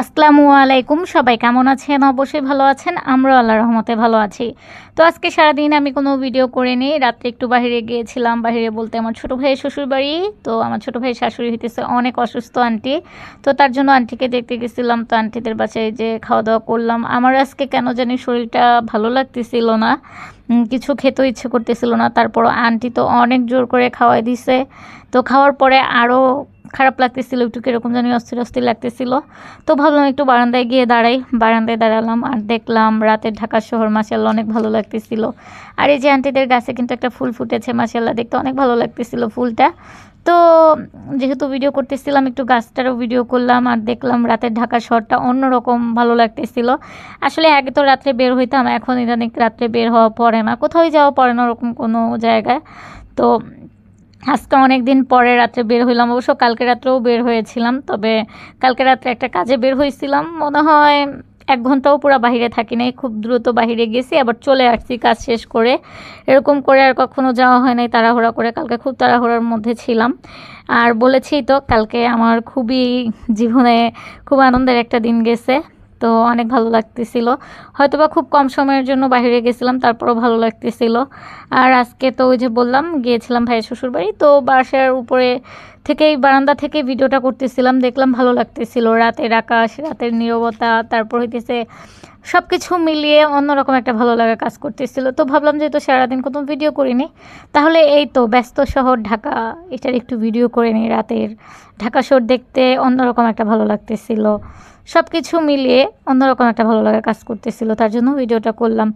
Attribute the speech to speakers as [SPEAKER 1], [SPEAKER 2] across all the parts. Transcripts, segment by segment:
[SPEAKER 1] আসসালামু আলাইকুম, সবাই কেমন আছেন? অবশ্যই ভালো আছেন আমরা আল্লাহ রহমতে ভালো আছি। তো আজকে সারাদিন আমি কোনো ভিডিও করে করিনি, রাত্রে একটু বাইরে গিয়েছিলাম বাইরে বলতে আমার ছোটো ভাইয়ের শ্বশুর বাড়ি, তো আমার ছোটো ভাইয়ের শাশুড়ি হইতেছে অনেক অসুস্থ আন্টি, তো তার জন্য আন্টিকে দেখতে গেছিলাম, তো আন্টিদের বাসায় যে খাওয়া দাওয়া করলাম। আমার আজকে কেন জানি শরীরটা ভালো লাগতেছিল না কিছু খেতেও ইচ্ছে করতেছিল না তারপর আন্টি তো অনেক জোর করে খাওয়াই দিছে, তো খাওয়ার পরে আরও খারাপ লাগতেছিল, একটু কীরকম জানি অস্থির অস্থির লাগতেছিল। তো ভাবলাম একটু বারান্দায় গিয়ে দাঁড়াই। বারান্দায় দাঁড়ালাম আর দেখলাম রাতের ঢাকা শহর মাসাল্লাহ অনেক ভালো লাগতেছিল। আর এই যে আন্টিদের গাছে কিন্তু একটা ফুল ফুটেছে মাসাল্লাহ দেখতে অনেক ভালো লাগতেছিল ফুলটা। তো যেহেতু ভিডিও করতেছিলাম, একটু গাছটারও ভিডিও করলাম আর দেখলাম রাতের ঢাকা শহরটা অন্যরকম ভালো লাগতেছিল। আসলে আগে তো রাত্রে বের হইতাম, এখন ইদানিং রাত্রে বের হওয়া পড়ে না। কোথাও যাওয়া পড়ে না ওরকম কোনো জায়গায়। তো আজকে অনেক দিন পরে রাত্রে বের হইলাম, অবশ্য কালকে রাত্রেও বের হয়েছিলাম, তবে কালকে রাত্রে একটা কাজে বের হয়েছিলাম মনে হয় এক ঘন্টাও পুরো বাহিরে থাকি নাই, খুব দ্রুত বাহিরে গেছি, আবার চলে আসছি কাজ শেষ করে। এরকম করে আর কখনো যাওয়া হয় নাই, তাড়াহুড়া করে, কালকে খুব তাড়াহুড়ার মধ্যে ছিলাম। আর বলেছি তো, কালকে আমার খুবই জীবনে খুব আনন্দের একটা দিন গেছে। তো অনেক ভালো লাগতেছিল। হয়তোবা খুব কম সময়ের জন্য বাইরে গেছিলাম, তারপরও ভালো লাগতেছিল। আর আজকে তো ওই যে বললাম, গিয়েছিলাম ভাইয়ের শ্বশুরবাড়ি, তো বাসার উপরে থেকেই, বারান্দা থেকে ভিডিওটা করতেছিলাম, দেখলাম ভালো লাগতেছিল। রাতের আকাশ, রাতের নিরবতা, তারপর হইতেছে সব কিছু মিলিয়ে অন্যরকম একটা ভালো লাগা কাজ করতেছিল। তো ভাবলাম যেহেতু সারাদিন কোনো ভিডিও করিনি, তাহলে এই তো ব্যস্ত শহর ঢাকা, এটার একটু ভিডিও করে নিই রাতের। ঢাকা শহর দেখতে অন্যরকম একটা ভালো লাগতেছিল। সব কিছু মিলিয়ে অন্যরকম একটা ভালো লাগা কাজ করতেছিল, তার জন্য ভিডিওটা করলাম।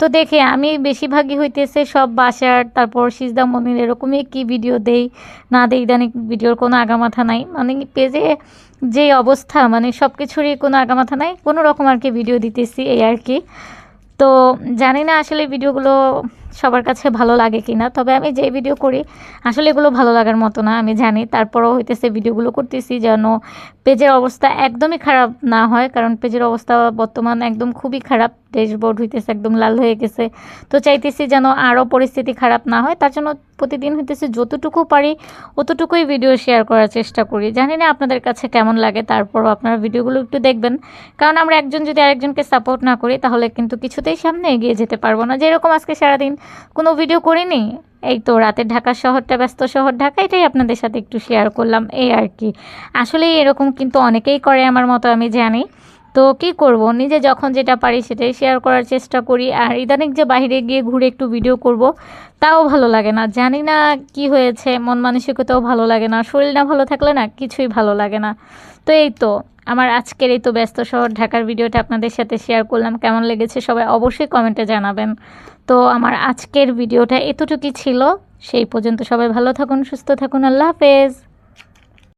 [SPEAKER 1] তো দেখে, আমি বেশিরভাগই হইতেছে সব বাসার, তারপর সিজদা মনির এরকমই কি ভিডিও দেই, না দেই ইদানিং ভিডিওর কোনো আগামাথা নাই। মানে পেজে যে অবস্থা মানে সব কিছুরই কোনো আগামাথা নাই, কোনো রকম আর কি ভিডিও দিতেছি এই আর কি। তো জানি না আসলে ভিডিওগুলো সবার কাছে ভালো লাগে কি না তবে আমি যে ভিডিও করি, আসলে এগুলো ভালো লাগার মতো না, আমি জানি। তারপরও হইতেছে ভিডিওগুলো করতেছি যেন পেজের অবস্থা একদমই খারাপ না হয়, কারণ পেজের অবস্থা বর্তমান একদম খুবই খারাপ। ড্যাশবোর্ড হইতেছে একদম লাল হয়ে গেছে। তো চাইতেছি যেন আরও পরিস্থিতি খারাপ না হয়, তার জন্য প্রতিদিন হইতেছে যতটুকু পারি, অতটুকুই ভিডিও শেয়ার করার চেষ্টা করি। জানি না আপনাদের কাছে কেমন লাগে, তারপরও আপনারা ভিডিওগুলো একটু দেখবেন। কারণ আমরা একজন যদি আরেকজনকে সাপোর্ট না করি, তাহলে কিন্তু কিছুতেই সামনে এগিয়ে যেতে পারব না। যেরকম আজকে সারাদিন কোনো ভিডিও করিনি, এই তো রাতের ঢাকা শহরটা, ব্যস্ত শহর ঢাকা, এটাই আপনাদের সাথে একটু শেয়ার করলাম, এই আর কি। আসলে এরকম কিন্তু অনেকেই করে আমার মতো, আমি জানি। তো কি করব? নিজে যখন যেটা পারি সেটাই শেয়ার করার চেষ্টা করি। আর ইদানিং যে বাইরে গিয়ে ঘুরে একটু ভিডিও করব, তাও ভালো লাগে না। জানি না কি হয়েছে, মন মানসিকতাও ভালো লাগে না, শরীর না ভালো থাকলে না কিছুই ভালো লাগে না। তো এই তো, আমার আজকের এই তো ব্যস্ত শহর, ঢাকার ভিডিওটা আপনাদের সাথে শেয়ার করলাম। কেমন লেগেছে সবাই অবশ্যই কমেন্টে জানাবেন। তো আমার আজকের ভিডিওটা এতটুকুই ছিল। সেই পর্যন্ত সবাই ভালো থাকুন, সুস্থ থাকুন। আল্লাহ হাফেজ।